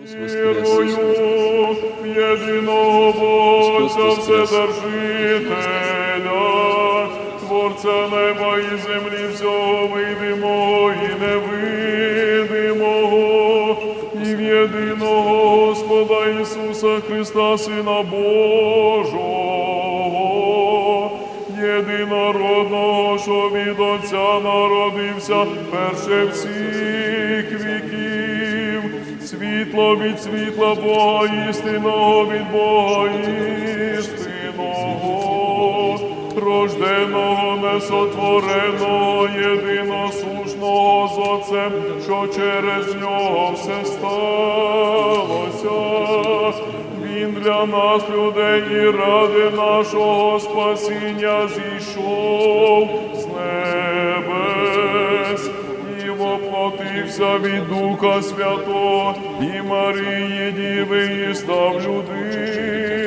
Вірую в єдиного Вседержителя, Творця неба і землі, всього видимого і невидимого, і в єдиного Господа Ісуса Христа, Сина Божого, єдинородного, що від Отця народився перше всіх віків, світло від світла Бога істинного від Бога істинного, рожденого, несотвореного, єдиносушного з Отцем, що через нього все сталося. Він для нас, людей, і ради нашого спасіння зійшов з небес воплотився від Духа Святого і Марії Діви, і став людиною,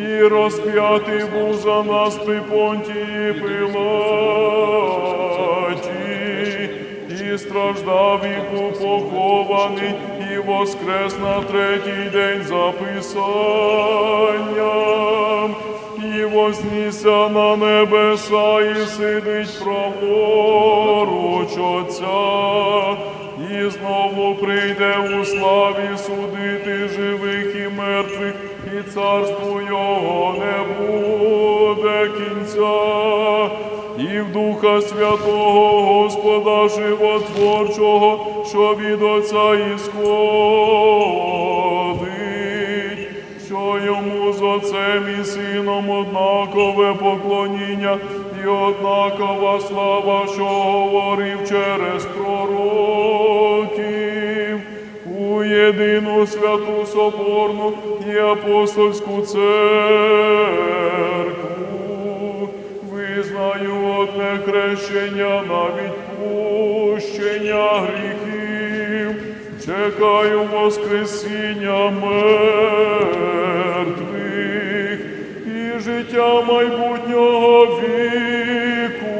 і розп'ятий був за нас при Понтії Пилаті, і страждав, і був похований, і воскрес на третій день за Писанням, і вознісся на небеса, і сидить праворуч Отця, і знову прийде у славі судити живих і мертвих, і царству його не буде кінця. І в Духа Святого Господа Животворчого, що від Отця ісходить, Отцем і Сином однакове поклоніння і однакова слава, що говорив через пророків, у єдину святу соборну і апостольську церкву. Визнаю одне хрещення на відпущення гріхів, чекаю Воскресіння мертвих життя майбутнього віку.